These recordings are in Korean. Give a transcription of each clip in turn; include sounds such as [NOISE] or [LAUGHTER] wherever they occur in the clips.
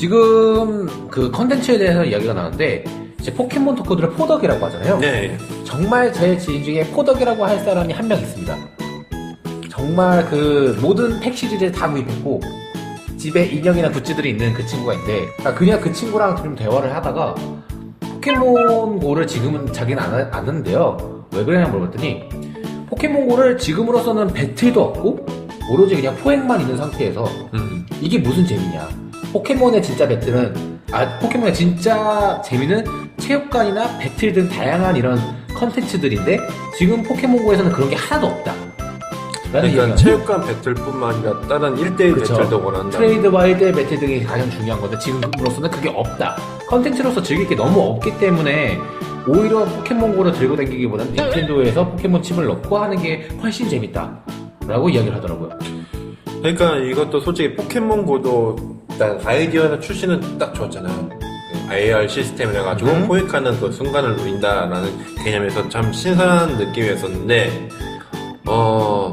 지금 그 컨텐츠에 대해서 이야기가 나는데 이제 포켓몬 토크들을 포덕이라고 하잖아요. 네. 정말 제 지인 중에 포덕이라고 할 사람이 한 명 있습니다. 정말 그 모든 팩 시리즈에 다 구입했고 집에 인형이나 굿즈들이 있는 그 친구가 있는데 아, 그냥 그 친구랑 좀 대화를 하다가 포켓몬고를 지금은 자기는 안, 하- 안 하는데요. 왜 그러냐 물어봤더니 포켓몬고를 지금으로서는 배틀도 없고 오로지 그냥 포획만 있는 상태에서 음. 이게 무슨 재미냐? 포켓몬의 진짜 배틀은 아 포켓몬의 진짜 재미는 체육관이나 배틀 등 다양한 이런 컨텐츠들인데 지금 포켓몬고에서는 그런 게 하나도 없다. 그러니까 체육관 배틀뿐만 아니라 다른 1대1 그쵸. 배틀도 원한다. 트레이드 와일드 배틀 등이 가장 중요한 건데 지금으로서는 그게 없다. 컨텐츠로서 즐길 게 너무 없기 때문에 오히려 포켓몬고를 들고 다니기보다는 닌텐도에서 포켓몬 칩을 넣고 하는 게 훨씬 재밌다. 라고 이야기를 하더라고요. 그러니까 이것도 솔직히 포켓몬고도 일단 아이디어나 출시는 딱 좋았잖아요. 그 AR 시스템을 해가지고 음. 포획하는 그 순간을 누린다라는 개념에서 참 신선한 느낌이었었는데, 어,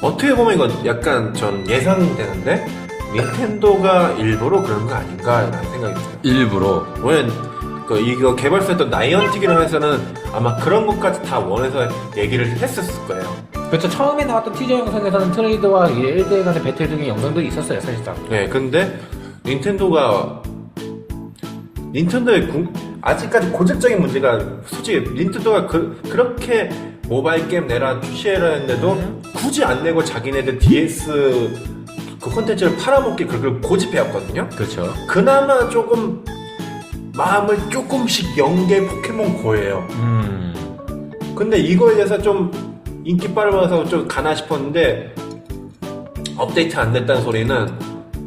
어떻게 보면 이건 약간 전 예상되는데, 닌텐도가 일부러 그런 거 아닌가라는 생각이 들어요. 일부러. 왜냐면 그 이거 개발사였던 나이언틱이라는 회사는 아마 그런 것까지 다 원해서 얘기를 했었을 거예요. 그렇죠. 처음에 나왔던 티저 영상에서는 트레이드와 1대1 간의 배틀 등의 영상들이 있었어요, 사실상. 네, 근데 닌텐도가 닌텐도의 구- 아직까지 고질적인 문제가 솔직히 닌텐도가 그, 그렇게 모바일 게임 내라 출시해라 했는데도 굳이 안 내고 자기네들 DS 그 콘텐츠를 팔아먹기 그걸 고집해 왔거든요. 그렇죠. 그나마 조금 마음을 조금씩 연게 포켓몬 고예요. 음. 근데 이거에 대해서 좀 인기 빨아서 좀 가나 싶었는데 업데이트 안 됐다는 소리는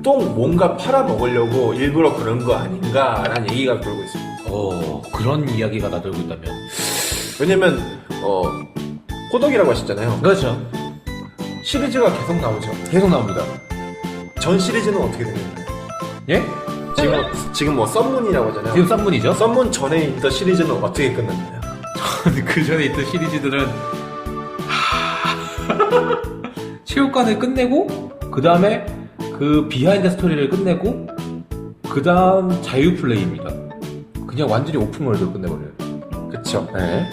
또 뭔가 팔아먹으려고 일부러 그런 거 아닌가라는 얘기가 돌고 있습니다. 어, 그런 이야기가 나돌고 있다면. 왜냐면 어 호덕이라고 하셨잖아요. 그렇죠. 시리즈가 계속 나오죠. 계속 나옵니다. 전 시리즈는 어떻게 되나요? 예? 지금 뭐, 지금 뭐 썸문이라고 하잖아요. 지금 썸문이죠? 썸문 전에 있던 시리즈는 어떻게 끝났나요? [LAUGHS] 그 전에 있던 시리즈들은 체육관을 끝내고 그 다음에 그 비하인드 스토리를 끝내고 그 다음 자유 플레이입니다. 그냥 완전히 오픈 월드로 끝내버려요. 그쵸. 네.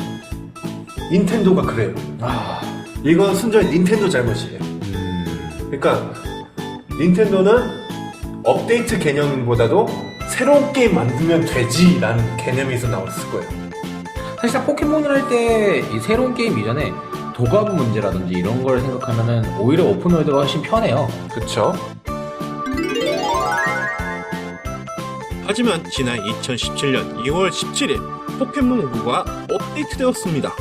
닌텐도가 그래요. 아, 이건 순전히 닌텐도 잘못이에요. 음, 그러니까 닌텐도는 업데이트 개념보다도 새로운 게임 만들면 되지라는 개념에서 나왔을 거예요. 사실상 포켓몬을 할때이 새로운 게임 이전에 도감 문제라든지 이런 걸 생각하면은 오히려 오픈 월드가 훨씬 편해요. 그쵸? 하지만 지난 2017년 2월 17일 포켓몬고가 업데이트되었습니다.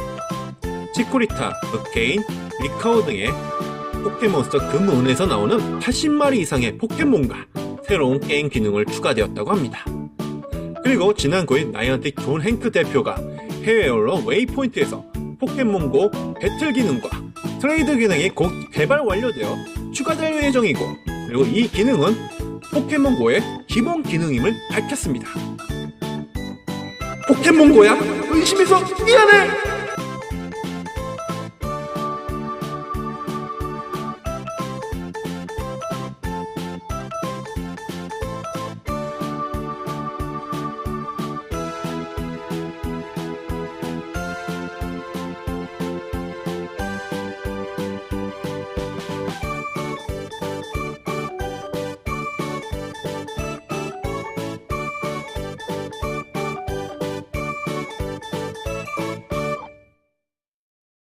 치코리타, 흑케인, 리카오 등의 포켓몬스터 금운에서 나오는 80마리 이상의 포켓몬과 새로운 게임 기능을 추가되었다고 합니다. 그리고 지난 9일 나이언틱 존 행크 대표가 해외 언론 웨이포인트에서 포켓몬고 배틀 기능과 트레이드 기능이 곧 개발 완료되어 추가될 예정이고 그리고 이 기능은 포켓몬고의 기본 기능임을 밝혔습니다. 포켓몬고야? 의심해서 미안해!